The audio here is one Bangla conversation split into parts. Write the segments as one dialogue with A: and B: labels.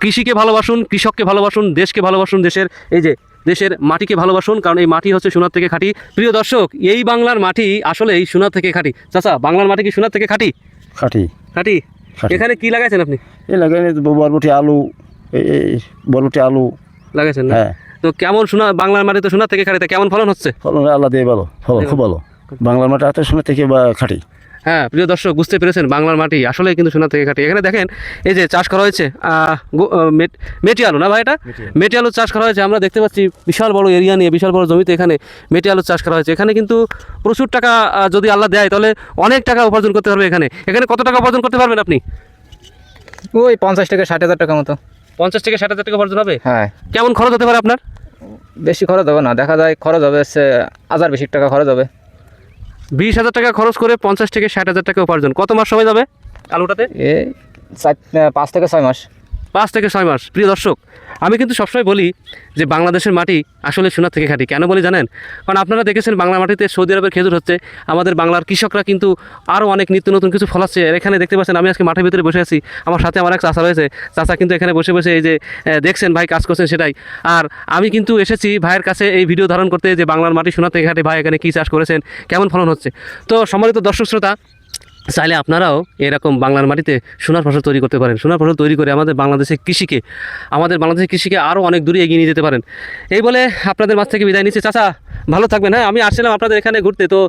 A: কৃষিকে ভালোবাসুন কৃষককে ভালোবাসুন দেশকে ভালোবাসুন দেশের এই যে দেশের মাটিকে ভালোবাসুন কারণ এই মাটি হচ্ছে সোনার থেকে খাঁটি। প্রিয় দর্শক এই বাংলার মাটি আসলে এই সোনার থেকে খাঁটি। চাচা বাংলার মাটি কি সোনার থেকে খাঁটি?
B: খাটি।
A: খাঁটি। এখানে কি লাগাইছেন আপনি?
B: এই লাগাই বরবটি আলু এই বরবটি আলু।
A: লাগাইছেন না?
B: হ্যাঁ।
A: তো কেমন সোনা বাংলার মাটি তো সোনার থেকে খাঁটি তা কেমন ফলন হচ্ছে?
B: ফলন আল্লাহ দিয়ে ভালো ফলন খুব ভালো। বাংলার মাটি এত সোনার থেকে বা খাটি।
A: হ্যাঁ প্রিয় দর্শক বুঝতে পেরেছেন বাংলার মাটি। আসলে কিন্তু সোনা থেকে কাটি এখানে দেখেন এই যে চাষ করা হয়েছে মেট- আলু না ভাই এটা? মেটি আলু চাষ করা হয়েছে। আমরা দেখতে পাচ্ছি বিশাল বড় এরিয়া নিয়ে বিশাল বড় জমিতে এখানে মেটি আলু চাষ করা হয়েছে। এখানে কিন্তু প্রচুর টাকা যদি আল্লাহ দেয় তাহলে অনেক টাকা উপার্জন করতে পারবে এখানে। এখানে কত টাকা উপার্জন করতে পারবেন আপনি?
C: ওই পঞ্চাশ থেকে ষাট হাজার টাকা মতো।
A: পঞ্চাশ থেকে ষাট হাজার টাকা উপার্জন হবে?
C: হ্যাঁ।
A: কেমন খরচ হতে পারে আপনার?
C: বেশি খরচ হবে না। দেখা যায় খরচ হবে হাজার বেশি টাকা খরচ হবে।
A: বিশ হাজার টাকা খরচ করে পঞ্চাশ থেকে ষাট হাজার টাকা উপার্জন। কত মাস সময় যাবে? আলুটাতে?
C: এ চার পাঁচ থেকে ছয় মাস।
A: পাঁচ থেকে ছয় মাস। প্রিয় দর্শক, আমি কিন্তু সবসময় বলি যে বাংলাদেশের মাটি আসলে সোনার থেকে খাঁটি। কেন বলি জানেন? কারণ আপনারা দেখেছেন বাংলা মাটিতে সৌদি আরবের খেজুর হচ্ছে। আমাদের বাংলার কৃষকরা কিন্তু আরও অনেক নিত্য নতুন কিছু ফলাচ্ছে। এখানে দেখতে পাচ্ছেন, আমি আজকে মাঠের ভিতরে বসে আছি। আমার সাথে আমার এক চাষা রয়েছে। চাষা কিন্তু এখানে বসে বসে এই যে দেখছেন ভাই কাজ করছেন সেটাই। আর আমি কিন্তু এসেছি ভাইয়ের কাছে এই ভিডিও ধারণ করতে যে বাংলার মাটি সোনার থেকে খাঁটি। ভাই এখানে কী চাষ করেছেন? কেমন ফলন হচ্ছে? তো সম্মানিত দর্শক শ্রোতা চাইলে আপনারাও এরকম বাংলার মাটিতে সোনার ফসল তৈরি করতে পারেন। সোনার ফসল তৈরি করে আমাদের বাংলাদেশের কৃষিকে আমাদের বাংলাদেশের কৃষিকে আরও অনেক দূরে এগিয়ে নিয়ে যেতে পারেন। এই বলে আপনাদের মাছ থেকে বিদায় নিচ্ছে। চাচা ভালো থাকবেন। হ্যাঁ আমি আসছিলাম আপনাদের এখানে ঘুরতে। তো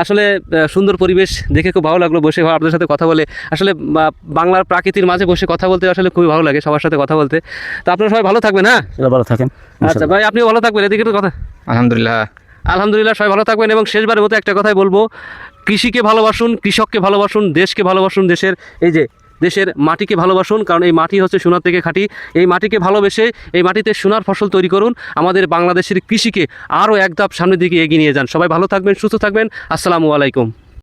A: আসলে সুন্দর পরিবেশ দেখে খুব ভালো লাগল। বসে আপনাদের সাথে কথা বলে আসলে বা- বাংলার প্রাকৃতির মাঝে বসে কথা বলতে আসলে খুবই ভালো লাগে সবার সাথে কথা বলতে। তো আপনারা সবাই ভালো থাকবেন হ্যাঁ?
B: ভালো থাকেন
A: আচ্ছা ভাই আপনিও ভালো থাকবেন। এদিকে তো কথা।
C: আলহামদুলিল্লাহ।
A: আলহামদুলিল্লাহ সবাই ভালো থাকবেন এবং শেষবারের মতো একটা কথাই বলব। কৃষিকে ভালোবাসুন, কৃষককে ভালোবাসুন, দেশকে ভালোবাসুন, দেশের, এই যে, দেশের মাটিকে ভালোবাসুন, কারণ এই মাটি হচ্ছে সোনার থেকে খাঁটি। এই মাটিকে ভালোবেসে এই মাটিতে সোনার ফসল তৈরি করুন, আমাদের বাংলাদেশের কৃষিকে আরও এক ধাপ সামনের দিকে এগিয়ে নিয়ে যান। সবাই ভালো থাকবেন, সুস্থ থাকবেন। আসসালামু আলাইকুম।